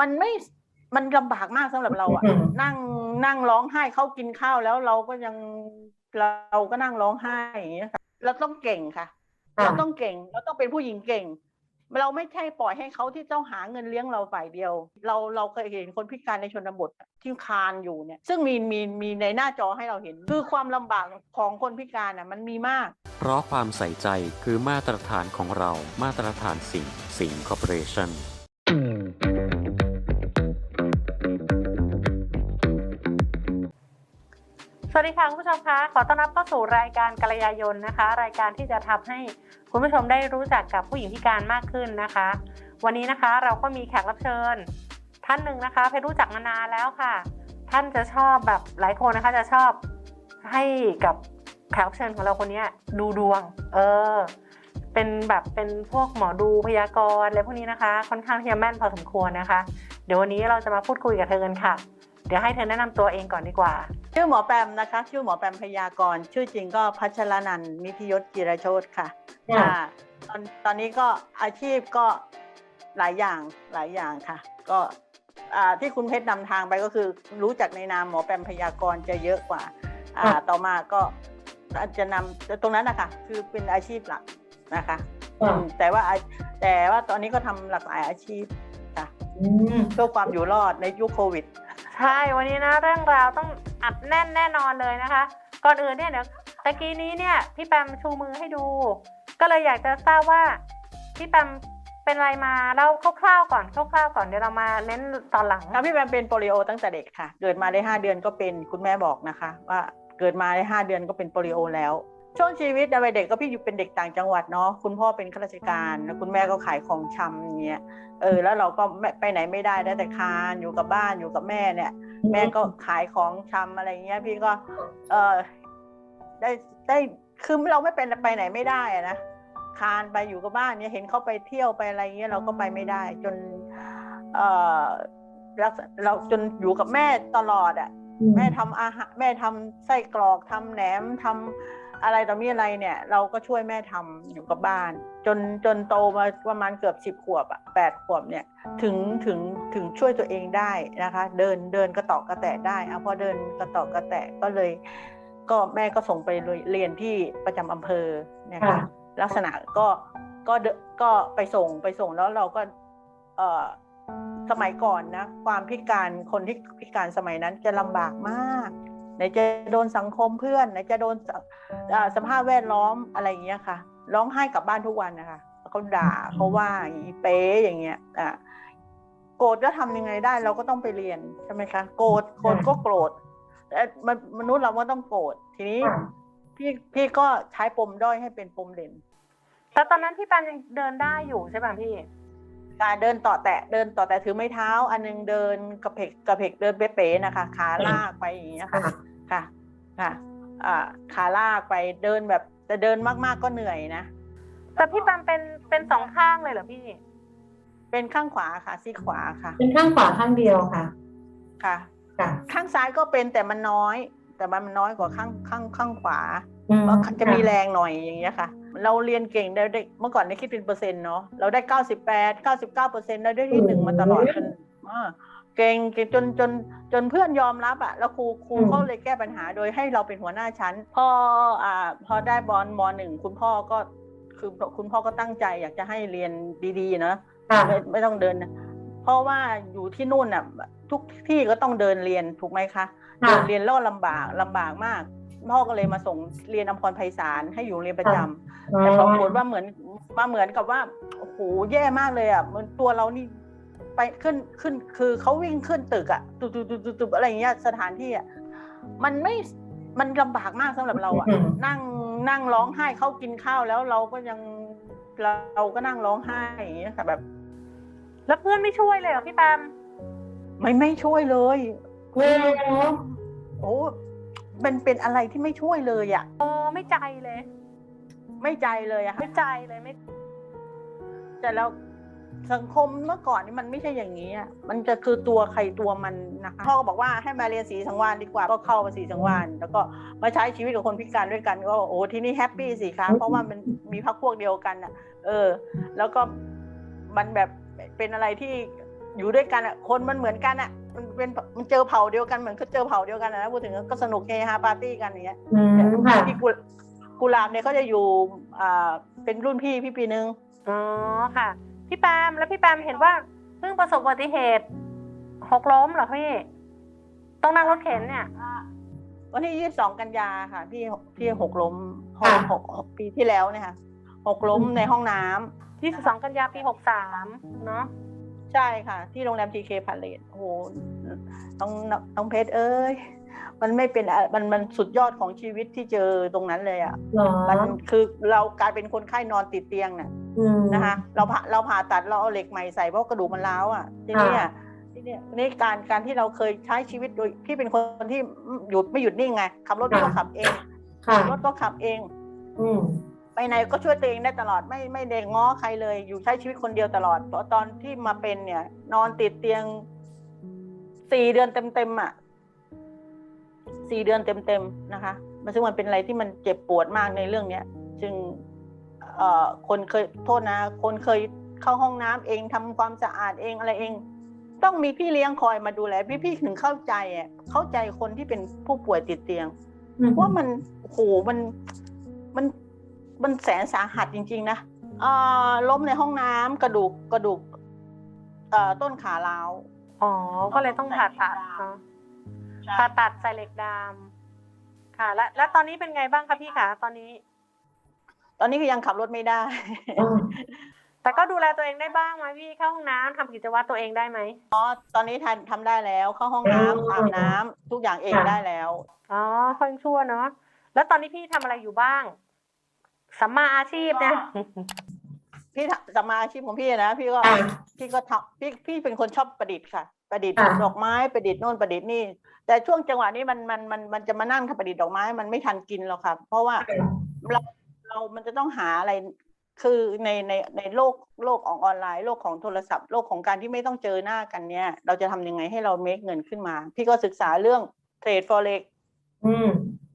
มันไม่มันลำบากมากสำหรับเราอะอืมนั่งนั่งร้องไห้เขากินข้าวแล้วเราก็ยังเราก็นั่งร้องไห้อย่างเงี้ยค่ะเราต้องเก่งค่ะค่ะ เราต้องเก่งเราต้องเป็นผู้หญิงเก่ง เราไม่ใช่ปล่อยให้เขาที่ต้องหาเงินเลี้ยงเราฝ่ายเดียว เราเราเคยเห็นคนพิการในชนบทที่คานอยู่เนี่ย ซึ่งมีมีมีในหน้าจอให้เราเห็น คือความลำบากของคนพิการน่ะมันมีมาก เพราะความใส่ใจคือมาตรฐานของเรามาตรฐานสิงสิงคอร์ปอเรชั่น สวัสดีค่ะคุณผู้ชมคะขอต้อนรับเข้าสู่รายการกัลยาณยนนะคะ รายการที่จะทำให้คุณผู้ชมได้รู้จักกับผู้หญิงพิการมากขึ้นนะคะ วันนี้นะคะเราก็มีแขกรับเชิญ ท่านหนึ่งนะคะเพชรรู้จักมานานแล้วค่ะ ท่านจะชอบแบบหลายคนนะคะจะชอบให้กับแขกรับเชิญของเราคนนี้ดูดวง เออ เป็นแบบเป็นพวกหมอดูพยากรณ์อะไรพวกนี้นะคะ ค่อนข้างที่จะแม่นพอสมควรนะคะ เดี๋ยววันนี้เราจะมาพูดคุยกับเธอกันค่ะ เดี๋ยวให้เธอแนะนำตัวเองก่อนดีกว่า ชื่อหมอแปมนะคะ ชื่อหมอแปมพยากรณ์ชื่อจริงก็พัชรนันท์นิธิยศจิรโชตค่ะค่ะอ่าตอนตอนนี้ก็อาชีพก็หลายอย่างหลายอย่างค่ะ ก็อ่าที่คุณเพชรนำทางไปก็คือรู้จักในนามหมอแปมพยากรณ์จะเยอะกว่าอ่าค่ะต่อมาก็จะนำตรงนั้นนะคะคือเป็นอาชีพหลักนะคะอืมแต่ว่าอาแต่ว่าตอนนี้ก็ทำหลากหลายอาชีพค่ะ อืม เพื่อความอยู่รอดในยุคโควิด ใช่วันนี้นะเรื่องราวต้องอัดแน่นแน่นอนเลยนะคะ ก่อนอื่นเนี่ยเดี๋ยวตะกี้นี้เนี่ยพี่แปมชูมือให้ดู ก็เลยอยากจะทราบว่าพี่แปมเป็นอะไรมาเล่าคร่าวๆก่อนคร่าวๆก่อนเดี๋ยวเรามาเน้นตอนหลังครับพี่แบมเป็นโปลิโอตั้งแต่เด็กค่ะ เกิดมาได้ห้าเดือนก็เป็นคุณแม่บอกนะคะ ว่าเกิดมาได้ห้าเดือนก็เป็นโปลิโอแล้ว ช่วงชีวิตในวัยเด็กก็พี่อยู่เป็นเด็กต่างจังหวัดเนาะคุณพ่อเป็นข้าราชการแล้วคุณแม่ก็ขายของชำอย่างเงี้ยเออแล้วเราก็ไม่ไปไหนไม่ได้ได้แต่คานอยู่กับบ้านอยู่กับแม่เนี่ย แม่ก็ขายของชำอะไรเงี้ย พี่ก็ เออได้ได้คือเราไม่เป็นไปไหนไม่ได้อะนะคานไปอยู่กับบ้านเนี่ยเห็นเขาไปเที่ยวไปอะไรเงี้ยเราก็ไปไม่ได้ จน เออรักษาเราจนอยู่กับแม่ตลอดอะ่ะ แม่ทำอาหารแม่ทำไส้กรอกทำแหนมทำ อะไรต่อมีอะไรเนี่ย เราก็ช่วยแม่ทำอยู่กับบ้าน จนจนโตมาประมาณเกือบสิบขวบอะแปดขวบเนี่ยถึงถึงถึงช่วยตัวเองได้นะคะ เดินเดินกระตอกกระแตะได้อะพอเดินกระตอกกระแตะก็เลย ก็แม่ก็ส่งไปเรียนที่ประจำอำเภอนะคะค่ะลักษณะก็ก็เดก็ไปส่งไปส่งแล้วเราก็เออสมัยก่อนนะความพิการคนที่พิการสมัยนั้นจะลำบากมาก ไหนจะโดนสังคมเพื่อนไหนจะโดนสภาพแวดล้อมอะไรอย่างเงี้ยค่ะ ร้องไห้กลับบ้านทุกวันนะคะเขาด่าเขาว่าอีเป๊อย่างเงี้ยอ่าโกรธก็ทำยังไงได้ เราก็ต้องไปเรียนใช่ไหมคะ โกรธคนก็โกรธแต่มนมนุษย์เราก็ต้องโกรธทีนี้พี่พี่ก็ใช้ปมด้อยให้เป็นปมเด่นแต่ตอนนั้นพี่แปมยังเดินได้อยู่ใช่ป่ะพี่ การเดินต่อแตะเดินต่อแตะถือไม้เท้า อันนึงเดินกระเพกกระเพกเดินเป๊ะๆนะคะ ขาลากไปอย่างเงี้ยค่ะค่ะค่ะค่ะอ่าขาลากไปเดินแบบแต่เดินมากๆก็เหนื่อยนะแต่พี่แปมเป็นเป็นสองข้างเลยเหรอพี่ เป็นข้างขวาค่ะซีกขวาค่ะ เป็นข้างขวาข้างเดียวค่ะ ค่ะค่ะข้างซ้ายก็เป็นแต่มันน้อย แต่มันน้อยกว่าข้างข้างข้างขวาอืมเพราะจะมีแรงหน่อยอย่างเงี้ยค่ะ เราเรียนเก่งได้ได้เมื่อก่อนได้คิดเป็นเปอร์เซ็นต์เนาะเราได้เก้าสิบแปดเก้าสิบเก้าเปอร์เซ็นต์ได้ได้ที่หนึ่งมาตลอดจนอ่าเก่งเก่งจนจนจนเพื่อนยอมรับอะแล้วครูครูเขาเลยแก้ปัญหาโดยให้เราเป็นหัวหน้าชั้นพออ่าพอได้บอลมหนึ่งคุณพ่อก็คือคุณพ่อก็ตั้งใจอยากจะให้เรียนดีๆเนาะค่ะไม่ไม่ต้องเดินนะเพราะว่าอยู่ที่นู่นน่ะทุกที่ก็ต้องเดินเรียนถูกไหมคะค่ะเดินเรียนแล้วลำบากลำบากมาก พ่อก็เลยมาส่งเรียนอำพรไพศาลให้อยู่โรงเรียนประจำแต่ปรากฏว่าเหมือนมาเหมือนกับว่าโอ้โหแย่มากเลยอะเหมือนตัวเรานี่ไปขึ้นขึ้นคือเขาวิ่งขึ้นตึกอะตุบตุบตุบตุบตุบอะไรอย่างเงี้ยสถานที่อะมันไม่มันลำบากมากสำหรับเราอะอืมนั่งนั่งร้องไห้เขากินข้าวแล้วเราก็ยังเราเราก็นั่งร้องไห้อย่างเงี้ยค่ะแบบ แล้วเพื่อนไม่ช่วยเลยเหรอพี่แปมไม่ไม่ช่วยเลยเว้ยเนาะโอ้ เป็นเป็นอะไรที่ไม่ช่วยเลยอะเออไม่ใจเลย ไม่ใจเลยอะค่ะไม่ใจเลยไม่แต่แล้วสังคมเมื่อก่อนนี่มันไม่ใช่อย่างนี้อะมันจะคือตัวใครตัวมันนะคะพ่อก็บอกว่าให้มาเรียนสีสังวานดีกว่าก็เข้ามาสีสังวานแล้วก็มาใช้ชีวิตกับคนพิการด้วยกัน ก็โอ้ที่นี่แฮปปี้สิคะเพราะว่ามันมีพักพวกเดียวกันอะเออ แล้วก็มันแบบเป็นอะไรที่อยู่ด้วยกันอะ คนมันเหมือนกันอะ มันเป็นมันเจอเผ่าเดียวกันเหมือนเขาเจอเผ่าเดียวกันอะนะพูดถึงก็สนุกเฮฮาปาร์ตี้กันอย่างเงี้ยอืมค่ะพี่กุกุหลาบเนี่ยเขาจะอยู่อ่าเป็นรุ่นพี่พี่ปีหนึ่งอ๋อค่ะ พี่แปมแล้วพี่แปมเห็นว่าเพิ่งประสบอุบัติเหตุหกล้มเหรอพี่ต้องนั่งรถเข็นเนี่ยวันที่ยี่สิบสองกันยาค่ะ พี่พี่หกล้มหกหกหกปีที่แล้วเนี่ยค่ะหกล้มในห้องน้ำ22กันยาปี63เนาะ ใช่ค่ะ ที่โรงแรมทีเคพาเลตโอ้โหต้องต้องเพชรเอ้ยมันไม่เป็นอะมันมันสุดยอดของชีวิตที่เจอตรงนั้นเลยอะเหรอมันคือเรากลายเป็นคนไข้นอนติดเตียงน่ะอืมนะคะเราผ่าเราผ่าตัดเราเอาเหล็กใหม่ใส่เพราะกระดูกมันร้าวอะทีเนี้ยค่ะทีเนี้ยนี่การการที่เราเคยใช้ชีวิตโดยพี่เป็นคนที่หยุดไม่หยุดนิ่งไงขับรถพี่ก็ขับเองค่ะรถก็ขับเอง อืม ไปไหนก็ช่วยตัวเองได้ตลอดไม่ไม่ได้ง้อใครเลย อยู่ใช้ชีวิตคนเดียวตลอดเพราะตอนที่มาเป็นเนี่ย นอนติดเตียงสี่เดือนเต็มๆอะสี่เดือนเต็มๆนะคะ มันซึ่งมันเป็นอะไรที่มันเจ็บปวดมากในเรื่องเนี้ยจึงเอ่อคนเคยโทษนะ คนเคยเข้าห้องน้ำเองทำความสะอาดเองอะไรเอง ต้องมีพี่เลี้ยงคอยมาดูแลพี่พี่ถึงเข้าใจอะเข้าใจคนที่เป็นผู้ป่วยติดเตียงว่ามันโอ้โหมันมัน มันแสนสาหัสจริง ๆ นะอ่าล้มในห้องน้ำกระดูกกระดูกเอ่อต้นขาล้าวอ๋อ ก็เลยต้องผ่าตัดเนาะผ่าตัดใส่เหล็กดามค่ะ และแล้วตอนนี้เป็นไงบ้างคะพี่คะตอนนี้ ตอนนี้ก็ยังขับรถไม่ได้อืมแต่ก็ดูแลตัวเองได้บ้างไหมพี่เข้าห้องน้ำทำกิจวัตรตัวเองได้ไหมตอนนี้ทำทำได้แล้วเข้าห้องน้ำอาบน้ำทุกอย่างเองได้แล้วอ๋อค่อยชั่วเนาะแล้วตอนนี้พี่ทำอะไรอยู่บ้าง สัมมาอาชีพเนี่ยพี่ทำสมมาอาชีพของพี่นะพี่ก็ค่ะพี่ก็ทำพี่พี่เป็นคนชอบประดิษฐ์ค่ะ ประดิษฐ์ค่ะดอกไม้ประดิษฐ์โน่นประดิษฐ์นี่ แต่ช่วงจังหวะนี้มันมันมันมันจะมานั่งทำประดิษฐ์ดอกไม้มันไม่ทันกินหรอกค่ะ เพราะว่าเราเรามันจะต้องหาอะไรคือในในในโลกโลกของออนไลน์โลกของโทรศัพท์ โลกของการที่ไม่ต้องเจอหน้ากันเนี่ย เราจะทำยังไงให้เราเมคเงินขึ้นมา พี่ก็ศึกษาเรื่องเทรดฟอเร็กอืมอ่า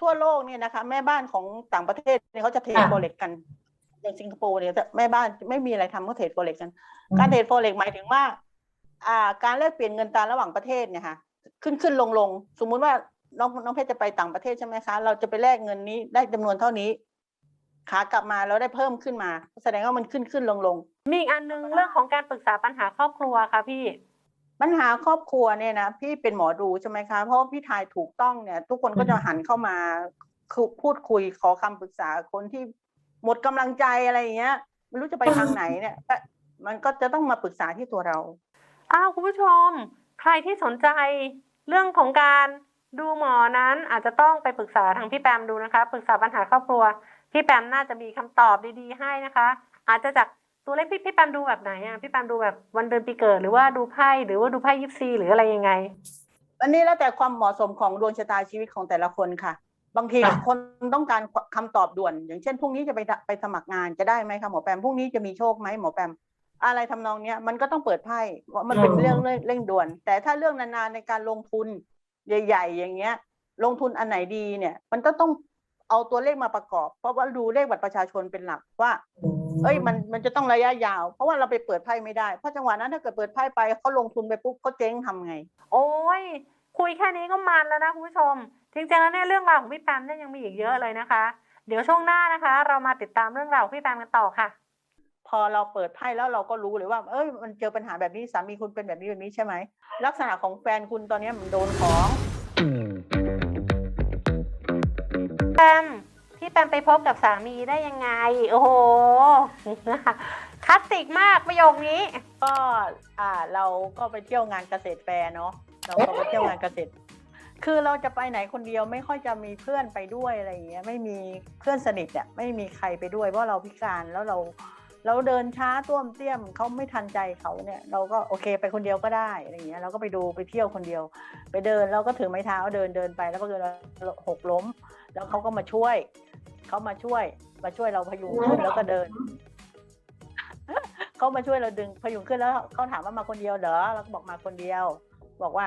ทั่วโลกเนี่ยนะคะ แม่บ้านของต่างประเทศเนี่ยเขาจะเทรดค่ะโฟเร็กกันอย่างสิงคโปร์เนี่ยแม่บ้านไม่มีอะไรทำก็เทรดโฟเร็กกัน การเทรดโฟเร็กหมายถึงว่า อ่า การแลกเปลี่ยนเงินตราระหว่างประเทศเนี่ยค่ะขึ้นขึ้นลงลงสมมุติว่าน้องน้องเพชรจะไปต่างประเทศใช่ไหมคะ เราจะไปแลกเงินนี้ได้จำนวนเท่านี้ ขากลับมาเราได้เพิ่มขึ้นมา แสดงว่ามันขึ้นขึ้นลงลงมีอีกอันนึงเรื่องของการปรึกษาปัญหาครอบครัวค่ะพี่ ปัญหาครอบครัวเนี่ยนะพี่เป็นหมอดูใช่ไหมคะเพราะว่าพี่ทายถูกต้องเนี่ย ทุกคนก็จะหันเข้ามาคือพูดคุยขอคำปรึกษาคนที่หมดกำลังใจอะไรอย่างเงี้ยไม่รู้จะไปทางไหนเนี่ยแต่มันก็จะต้องมาปรึกษาที่ตัวเรา อ้าวคุณผู้ชม ใครที่สนใจเรื่องของการดูหมอนั้นอาจจะต้องไปปรึกษาทางพี่แปมดูนะคะ ปรึกษาปัญหาครอบครัว พี่แปมน่าจะมีคำตอบดีๆให้นะคะ อาจจะจาก ตัวเลขพี่พี่แปมดูแบบไหนอะพี่แปมดูแบบวันเดือนปีเกิดหรือว่าดูไพ่หรือว่าดูไพ่ยิปซีหรืออะไรยังไง อันนี้แล้วแต่ความเหมาะสมของดวงชะตาชีวิตของแต่ละคนค่ะ บางทีค่ะคนต้องการคำตอบด่วน อย่างเช่นพรุ่งนี้จะไปไปสมัครงานจะได้ไหมคะหมอแปมพรุ่งนี้จะมีโชคไหมหมอแปมอะไรทำนองเนี้ยมันก็ต้องเปิดไพ่ว่ามันเป็นอืมเรื่องเร่งเร่งด่วน แต่ถ้าเรื่องนานๆในการลงทุนใหญ่ ๆ อย่างเงี้ย ลงทุนอันไหนดีเนี่ย มันก็ต้องเอาตัวเลขมาประกอบ เพราะว่าดูเลขบัตรประชาชนเป็นหลักว่า เอ้ยมันมันจะต้องระยะยาว เพราะว่าเราไปเปิดไพ่ไม่ได้เพราะจังหวะนั้นถ้าเกิดเปิดไพ่ไปเขาลงทุนไปปุ๊บเขาเจ๊งทำไง โอ้ยคุยแค่นี้ก็มันแล้วนะคุณผู้ชมจริงๆแล้วเนี่ยเรื่องราวของพี่แปมเนี่ยยังมีอีกเยอะเลยนะคะ เดี๋ยวช่วงหน้านะคะ เรามาติดตามเรื่องราวของพี่แปมกันต่อค่ะ พอเราเปิดไพ่แล้วเราก็รู้เลยว่า เอ้ยมันเจอปัญหาแบบนี้สามีคุณเป็นแบบนี้แบบนี้ใช่ไหมลักษณะของแฟนคุณตอนเนี้ยมันโดนของแปม พี่แปมไปพบกับสามีได้ยังไง โอ้โหคลาสสิกมากประโยคนี้ ก็อ่าเราก็ไปเที่ยวงานเกษตรแฟร์เนาะเราก็ไปเที่ยวงานเกษตร คือเราจะไปไหนคนเดียวไม่ค่อยจะมีเพื่อนไปด้วยอะไรอย่างเงี้ยไม่มีเพื่อนสนิทอะไม่มีใครไปด้วยเพราะเราพิการแล้วเรา เราเดินช้าต้วมเตี้ยมเขาไม่ทันใจเขาเนี่ย เราก็โอเคไปคนเดียวก็ได้อะไรอย่างเงี้ยเราก็ไปดูไปเที่ยวคนเดียว ไปเดินเราก็ถือไม้เท้าเดินเดินไปแล้วก็เกิดเราหกล้ม แล้วเขาก็มาช่วย เขามาช่วย มาช่วยเราพยุงขึ้นแล้วก็เดินเขามาช่วยเราดึงพยุงขึ้นแล้วเขาถามว่ามาคนเดียวเหรอเราก็บอกมาคนเดียว บอกว่า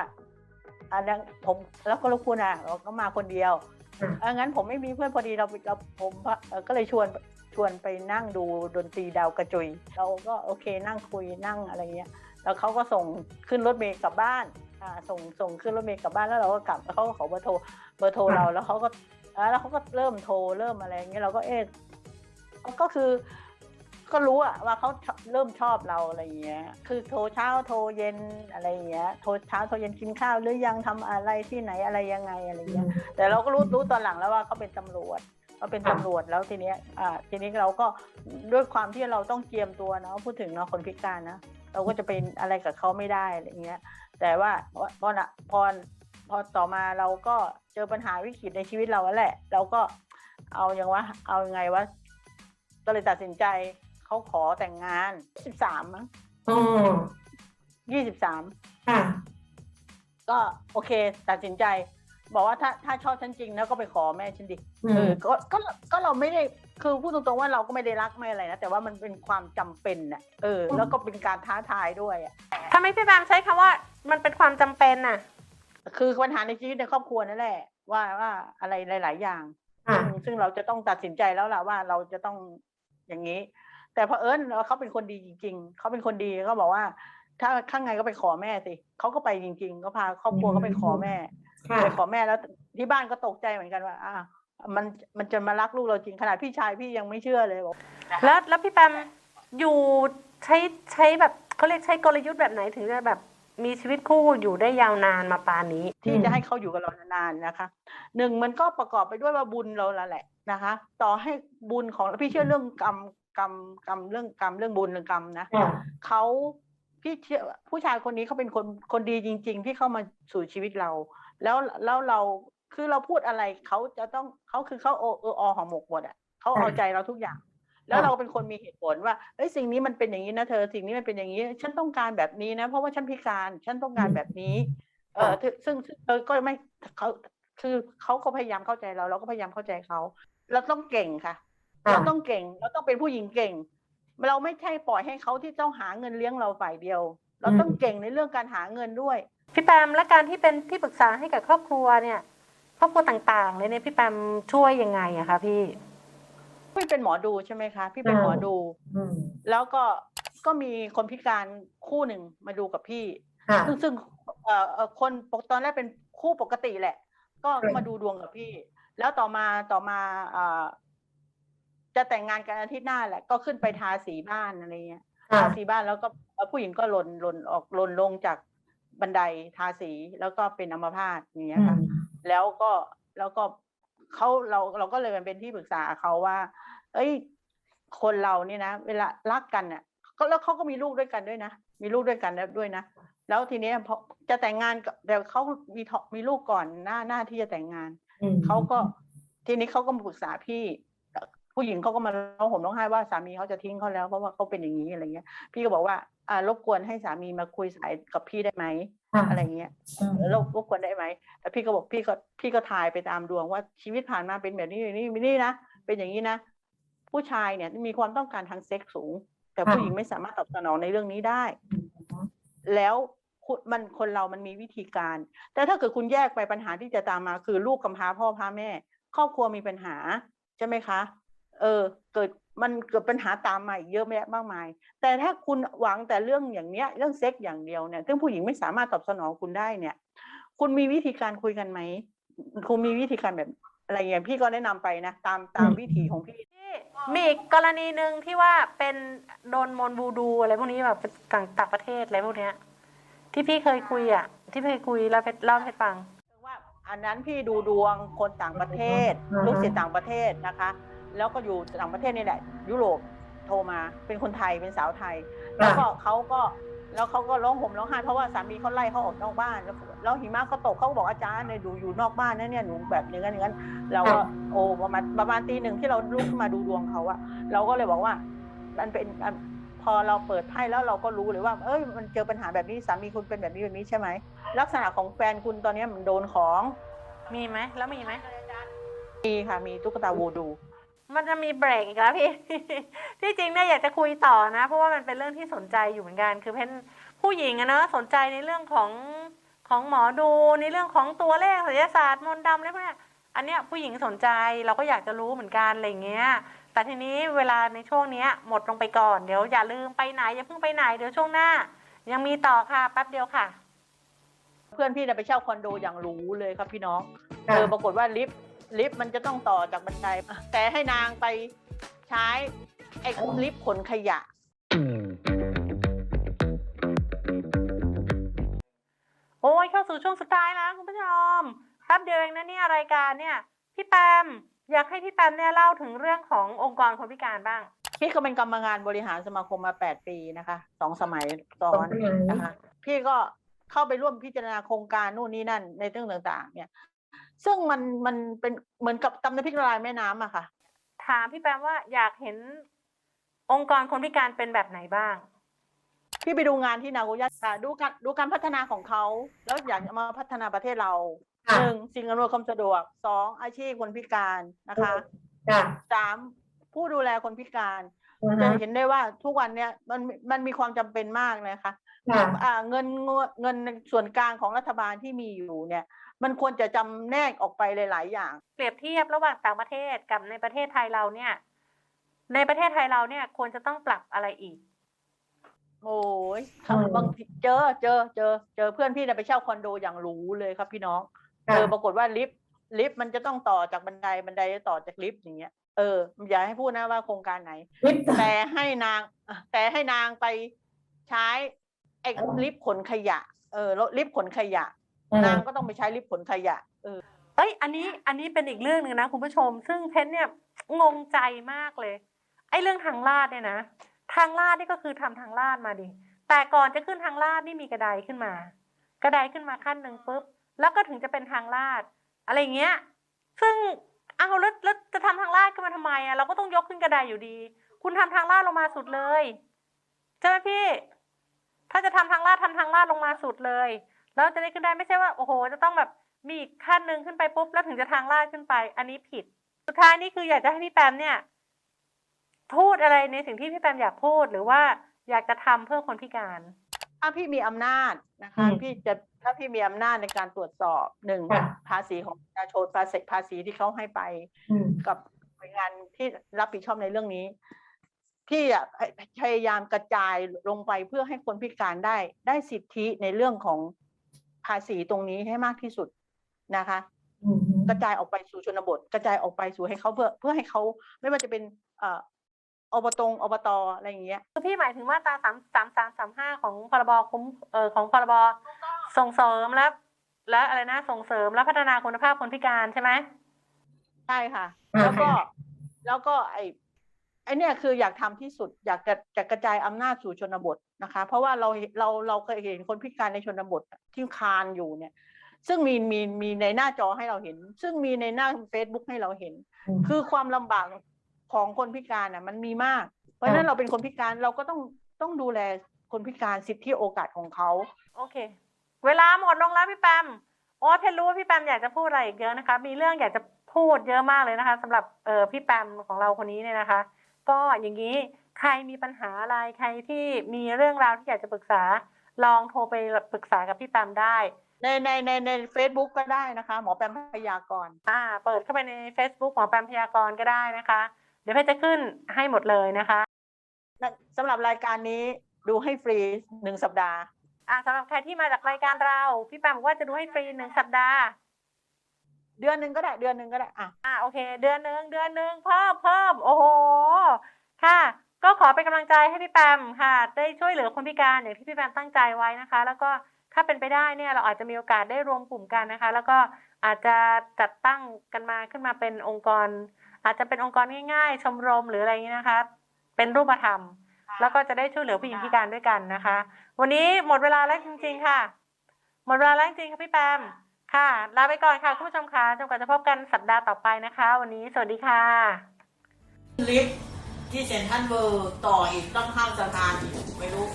อันนั้นผมแล้วก็ลูกคุณอะเราก็มาคนเดียวอืมเอองั้นผมไม่มีเพื่อนพอดีเราเราผมเอ่อก็เลยชวนชวนไปนั่งดูดนตรีดาวกระจุย เราก็โอเคนั่งคุยนั่งอะไรเงี้ย แล้วเขาก็ส่งขึ้นรถเมล์กลับบ้านอ่าส่งส่งขึ้นรถเมล์กลับบ้านแล้วเราก็กลับแล้วเขาก็ขอเบอร์โทรเบอร์โทรเราแล้วเขาก็อ่า แล้วเขาก็เริ่มโทรเริ่มอะไรอย่างเงี้ยเราก็เอ๊ะก็คือก็รู้อะว่าเขาชอบเริ่มชอบเราอะไรอย่างเงี้ย คือโทรเช้าโทรเย็นอะไรอย่างเงี้ย โทรเช้าโทรเย็นกินข้าวหรือยังทำอะไรที่ไหนอะไรยังไงอะไรอย่างเงี้ย แต่เราก็รู้รู้ตอนหลังแล้วว่าเขาเป็นตำรวจเขาเป็นตำรวจแล้วทีเนี้ย อ่า ทีนี้เราก็ด้วยความที่เราต้องเจียมตัวเนาะพูดถึงเนาะคนพิการนะเราก็จะเป็นอะไรกับเขาไม่ได้อะไรเงี้ย แต่ว่าพอนะพอ พอต่อมาเราก็เจอปัญหาวิกฤตในชีวิตเราแล้วแหละ เราก็เอาอย่างว่าเอายังไงวะก็เลยตัดสินใจเขาขอแต่งงานสิบสามมั้งอ๋อยี่สิบสามค่ะ ก็โอเค ตัดสินใจ บอกว่าถ้าถ้าชอบฉันจริงนะก็ไปขอแม่ฉันดิอืเอมอก็ก็ก็เราไม่ได้คือพูดตรงๆว่าเราก็ไม่ได้รักไม่อะไรนะแต่ว่ามันเป็นความจำเป็นน่ะเออ แล้วก็เป็นการท้าทายด้วยอะทำไมพี่แบมใช้คำว่า มันเป็นความจำเป็นน่ะ คือปัญหาในชีวิตในครอบครัวนั่นแหละ ว่าว่าอะไรหลาย ๆ อย่างค่ะซึ่งซึ่งเราจะต้องตัดสินใจแล้วล่ะว่าเราจะต้องอย่างนี้ แต่พอเผอิญเขาเป็นคนดีจริง ๆเขาเป็นคนดีเขาบอกว่า ถ้าข้างในก็ไปขอแม่สิเขาก็ไปจริง ๆ ก็พาครอบครัวก็ไปขอแม่ค่ะไปขอแม่แล้วที่บ้านก็ตกใจเหมือนกันว่าอ่ามันมันจะมารักลูกเราจริงขนาดพี่ชายพี่ยังไม่เชื่อเลยบอกแล้วแล้วพี่แบมอยู่ใช้ใช้แบบเขาเรียกใช้กลยุทธ์แบบไหนถึงจะแบบ มีชีวิตคู่อยู่ได้ยาวนานมาปานนี้ ที่จะให้เขาอยู่กับเรานานๆนะคะหนึ่งมันก็ประกอบไปด้วยว่าบุญเราละแหละนะคะ ต่อให้บุญของพี่เชื่อเรื่องกรรมกรรมกรรมเรื่องกรรมเรื่องบุญเรื่องกรรมนะค่ะเขาพี่เชื่อผู้ชายคนนี้เขาเป็นคนคนดีจริง ๆ ที่เข้ามาสู่ชีวิตเรา แล้วแล้วเราคือเราพูดอะไรเขาจะต้องเขาคือเขาโอเอออของหมกหมดอะเขาเอาใจเราทุกอย่าง แล้วเราเป็นคนมีเหตุผลว่าเอ้ยสิ่งนี้มันเป็นอย่างนี้นะเธอสิ่งนี้มันเป็นอย่างนี้ ฉันต้องการแบบนี้นะ เพราะว่าฉันพิการฉันต้องการแบบนี้ เออซึ่งซึ่งซึ่งเออก็ไม่เขาคือเขาก็พยายามเข้าใจเราเราก็พยายามเข้าใจเขาเราต้องเก่งค่ะค่ะ เราต้องเก่งเราต้องเป็นผู้หญิงเก่ง เราไม่ใช่ปล่อยให้เขาที่ต้องหาเงินเลี้ยงเราฝ่ายเดียว เราต้องเก่งในเรื่องการหาเงินด้วยพี่แปมและการที่เป็นที่ปรึกษาให้กับครอบครัวเนี่ย ครอบครัวต่างๆเลยเนี่ยพี่แปมช่วยยังไงอะคะพี่ พี่เป็นหมอดูใช่ไหมคะ พี่เป็นหมอดูอืมแล้วก็ก็มีคนพิการคู่หนึ่งมาดูกับพี่ค่ะซึ่งซึ่งเอ่อเอ่อคนปกตอนแรกเป็นคู่ปกติแหละ ก็อืมมาดูดวงกับพี่ แล้วต่อมาต่อมาเอ่อจะแต่งงานกันอาทิตย์หน้าแหละ ก็ขึ้นไปทาสีบ้านอะไรเงี้ยค่ะทาสีบ้านแล้วก็แล้วผู้หญิงก็หล่นหล่นออกหล่นลงจากบันไดทาสีแล้วก็เป็นอัมพาตอย่างเงี้ยค่ะ แล้วก็แล้วก็ เขาเราเราก็เลยเป็นที่ปรึกษาเขาว่า เอ้ย คนเราเนี่ยนะ เวลารักกันเนี่ยก็แล้วเขาก็มีลูกด้วยกันด้วยนะ มีลูกด้วยกันแล้วด้วยนะ แล้วทีเนี้ยพอจะแต่งงานกับแต่เขามีท้องมีลูกก่อนหน้าหน้าที่จะแต่งงานอืมเขาก็ทีนี้เขาก็มาปรึกษาพี่เอ่อ ผู้หญิงเขาก็มาร้องห่มร้องไห้ว่าสามีเขาจะทิ้งเขาแล้วเพราะว่าเขาเป็นอย่างนี้อะไรเงี้ย พี่ก็บอกว่าอ่ารบกวนให้สามีมาคุยสายกับพี่ได้ไหมค่ะอะไรเงี้ยอืมรบรบกวนได้ไหมแต่พี่ก็บอกพี่ก็พี่ก็ทายไปตามดวงว่าชีวิตผ่านมาเป็นแบบนี้อย่างนี้นี่นะเป็นอย่างนี้นะผู้ชายเนี่ยมีความต้องการทางเซ็กส์สูง แต่ผู้หญิงไม่สามารถตอบสนองในเรื่องนี้ได้ แล้วคุณมันคนเรามันมีวิธีการ แต่ถ้าเกิดคุณแยกไปปัญหาที่จะตามมา คือลูกกำพร้าพ่อพาแม่ ครอบครัวมีปัญหาใช่ไหมคะ เออเกิดมันเกิดปัญหาตามมาอีกเยอะแยะมากมาย แต่ถ้าคุณหวังแต่เรื่องอย่างเนี้ยเรื่องเซ็กส์อย่างเดียวเนี่ยซึ่งผู้หญิงไม่สามารถตอบสนองคุณได้เนี่ย คุณมีวิธีการคุยกันไหมคุณมีวิธีการแบบอะไรอย่างเงี้ยพี่ก็แนะนำไปนะตามตามวิถีของพี่ที่มีอีกกรณีหนึ่งที่ว่าเป็นโดนมนต์บูดูอะไรพวกนี้แบบต่างต่างประเทศอะไรพวกเนี้ยที่พี่เคยคุยอะ ที่พี่เคยคุยแล้วเพชรเล่าให้เพชรฟังว่าอันนั้นพี่ดูดวงคนต่างประเทศอือฮึลูกศิษย์ต่างประเทศนะคะ แล้วก็อยู่ต่างประเทศนี่แหละ ยุโรปโทรมาเป็นคนไทยเป็นสาวไทย แล้วก็เขาก็แล้วเขาก็ร้องห่มร้องไห้เพราะว่าสามีเขาไล่เขาออกนอกบ้าน แล้วแล้วหิมะก็ตกเขาก็บอกอาจารย์เนี่ยดูอยู่นอกบ้านนะเนี่ยหนูแบบอย่างนั้นอย่างนั้นเราก็โอ้ประมาณประมาณตีหนึ่งที่เราลุกขึ้นมาดูดวงเขาอะเราก็เลยบอกว่ามันเป็นอะพอเราเปิดไพ่แล้วเราก็รู้เลยว่า เอ้ยมันเจอปัญหาแบบนี้สามีคุณเป็นแบบนี้แบบนี้ใช่ไหมลักษณะของแฟนคุณตอนเนี้ยมันโดนของ มีไหมแล้วมีไหมมีค่ะมีตุ๊กตาวูดู มันจะมีเบรกอีกแล้วพี่ ที่จริงเนี่ยอยากจะคุยต่อนะ เพราะว่ามันเป็นเรื่องที่สนใจอยู่เหมือนกัน คือเพนผู้หญิงอะเนอะสนใจในเรื่องของของหมอดูในเรื่องของตัวเลขศิลศาสตร์มนต์ดำอะไรพวกเนี้ยอันเนี้ยผู้หญิงสนใจเราก็อยากจะรู้เหมือนกันอะไรอย่างเงี้ย แต่ทีนี้เวลาในช่วงเนี้ยหมดลงไปก่อนเดี๋ยวอย่าลืมไปไหนอย่าเพิ่งไปไหนเดี๋ยวช่วงหน้า ยังมีต่อค่ะแป๊บเดียวค่ะ เพื่อนพี่น่ะไปเช่าคอนโดอย่างหรูเลยครับพี่น้องค่ะเออปรากฏว่าลิฟต์ ลิฟต์มันจะต้องต่อจากบันไดแต่ให้นางไปใช้ไอ้ลิฟต์ขนขยะ โอ้ยเข้าสู่ช่วงสุดท้ายแล้วคุณผู้ชมแป๊บเดียวเองนะเนี่ยรายการเนี่ย พี่แปมอยากให้พี่แปมเนี่ยเล่าถึงเรื่องขององค์กรคนพิการบ้าง พี่ก็เป็นกรรมการบริหารสมาคมมา8ปีนะคะสองสมัยซ้อนนะคะ พี่ก็เข้าไปร่วมพิจารณาโครงการนู่นนี่นั่นในเรื่องต่าง ๆ เนี่ย ซึ่งมันมันเป็นเหมือนกับตำน้ำพริกละลายแม่น้ำอะค่ะ ถามพี่แปมว่าอยากเห็นองค์กรคนพิการเป็นแบบไหนบ้าง พี่ไปดูงานที่นาโกย่าค่ะดูการดูการพัฒนาของเขาแล้วอยากจะมาพัฒนาประเทศเราค่ะหนึ่งสิ่งอำนวยความสะดวกสองอาชีพคนพิการนะคะค่ะสามผู้ดูแลคนพิการอือจะฮะเห็นได้ว่าทุกวันเนี้ยมันมันมีความจำเป็นมากนะคะค่ะอ่าเงินเงินส่วนกลางของรัฐบาลที่มีอยู่เนี่ย มันควรจะจำแนกออกไปหลาย ๆ อย่าง เปรียบเทียบระหว่างต่างประเทศกับในประเทศไทยเราเนี่ย ในประเทศไทยเราเนี่ย ควรจะต้องปรับอะไรอีก โอ้ยอืมบางทีเจอเจอเจอ เจอเพื่อนพี่น่ะไปเช่าคอนโดอย่างหรูเลยครับพี่น้องเอค่ะอปรากฏว่าลิฟต์ลิฟต์มันจะต้องต่อจากบันไดบันไดจะต่อจากลิฟต์อย่างเงี้ยเอออย่าให้พูดนะว่าโครงการไหนลิฟต์แต่ให้นาง แต่ให้นางไปใช้ไอ้ลิฟต์ขนขยะ เออแล้วลิฟต์ขนขยะ นางก็ต้องไปใช้ลิฟต์ขนขยะเออเอ้ย อันนี้อันนี้เป็นอีกเรื่องหนึ่งนะคุณผู้ชม ซึ่งเพนเนี่ยงงใจมากเลย ไอ้เรื่องทางลาดเนี่ยนะทางลาดนี่ก็คือทำทางลาดมาดิแต่ก่อนจะขึ้นทางลาดนี่มีกระไดขึ้นมา กระไดขึ้นมาขั้นหนึ่งปุ๊บแล้วก็ถึงจะเป็นทางลาด อะไรอย่างเงี้ย ซึ่งเอาแล้วแล้วจะทำทางลาดขึ้นมาทำไมอะเราก็ต้องยกขึ้นกระไดอยู่ดี คุณทำทางลาดลงมาสุดเลยใช่ไหมพี่ ถ้าจะทำทางลาดทำทางลาดลงมาสุดเลย แล้วจะได้ขึ้นได้ไม่ใช่ว่าโอ้โห จะต้องแบบมีอีกขั้นหนึ่งขึ้นไปปุ๊บแล้วถึงจะทางลาดขึ้นไป อันนี้ผิด สุดท้ายนี่คืออยากจะให้พี่แปมเนี่ย พูดอะไรในสิ่งที่พี่แปมอยากพูดหรือว่าอยากจะทำเพื่อคนพิการถ้าพี่มีอำนาจนะคะอืมพี่จะถ้าพี่มีอำนาจในการตรวจสอบหนึ่งค่ะภาษีของประชาชนภาษีภาษีที่เขาให้ไปอืมกับหน่วยงานที่รับผิดชอบในเรื่องนี้พี่อะพยายามกระจายลงไปเพื่อให้คนพิการได้ ได้สิทธิในเรื่องของ ภาษีตรงนี้ให้มากที่สุดนะคะอืมกระจายออกไปสู่ชนบท กระจายออกไปสู่ให้เขาเพื่อเพื่อให้เขาไม่ว่าจะเป็นเอ่ออบตงอบตอะไรอย่างเงี้ยคือพี่หมายถึงมาตราสามสามสามสามห้าของพรบคุ้มเอ่อของพรบส่งเสริมและและอะไรนะส่งเสริมและพัฒนาคุณภาพคนพิการใช่ไหมใช่ค่ะอ่าแล้วก็ค่ะแล้วก็ไอ ไอเนี่ยคืออยากทำที่สุดอยากจะจะกระจายอำนาจสู่ชนบทนะคะ เพราะว่าเราเราเราเคยเห็นคนพิการในชนบทที่คานอยู่เนี่ย ซึ่งมีมีมีในหน้าจอให้เราเห็น ซึ่งมีในหน้า Facebook ให้เราเห็นมคือความลำบากของคนพิการน่ะ มันมีมาก เพราะฉะนั้นเราเป็นคนพิการเราก็ต้องต้องดูแลคนพิการสิทธิโอกาสของเขาโอเค เวลาหมดลงแล้วพี่แปมโอ้เพนรู้ว่าพี่แปมอยากจะพูดอะไรอีกเยอะนะคะ มีเรื่องอยากจะพูดเยอะมากเลยนะคะสำหรับเออพี่แปมของเราคนนี้เนี่ยนะคะ ก็อย่างนี้ใครมีปัญหาอะไรใครที่มีเรื่องราวที่อยากจะปรึกษา ลองโทรไปปรึกษากับพี่แปมได้ ในในในในเฟซบุ๊กก็ได้นะคะ หมอแปมพยากรณ์อ่า เปิดเข้าไปใน Facebook หมอแปมพยากรณ์ก็ได้นะคะ เดี๋ยวเพชรจะขึ้นให้หมดเลยนะคะนะสำหรับรายการนี้ดูให้ฟรีหนึ่งสัปดาห์อ่าสำหรับใครที่มาจากรายการเรา พี่แปมบอกว่าจะดูให้ฟรีหนึ่งสัปดาห์ เดือนหนึ่งก็ได้เดือนหนึ่งก็ได้อะอ่าโอเค เดือนหนึ่งเดือนหนึ่งเพิ่มเพิ่มโอ้โหค่ะ ก็ขอเป็นกำลังใจให้พี่แปมค่ะ ได้ช่วยเหลือคนพิการอย่างที่พี่แปมตั้งใจไว้นะคะ แล้วก็ถ้าเป็นไปได้เนี่ยเราอาจจะมีโอกาสได้รวมกลุ่มกันนะคะ แล้วก็อาจจะจัดตั้งกันมาขึ้นมาเป็นองค์กร อาจจะเป็นองค์กรง่ายๆ ชมรมหรืออะไรอย่างนี้นะคะ เป็นรูปธรรม แล้วก็จะได้ช่วยเหลือผู้หญิงพิการด้วยกันนะคะ วันนี้หมดเวลาแล้วจริง ๆ ค่ะ หมดเวลาแล้วจริงๆค่ะพี่แปม ค่ะ ลาไปก่อนค่ะคุณผู้ชมค่ะจนกว่าจะพบกันสัปดาห์ต่อไปนะคะ วันนี้สวัสดีค่ะลิฟต์ที่เซ็นทรัลเวิลด์ต่ออีกต้องข้ามสะพานอีกไม่รู้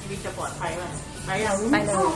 ชีวิตจะปลอดภัยไหมไปยังไปเลย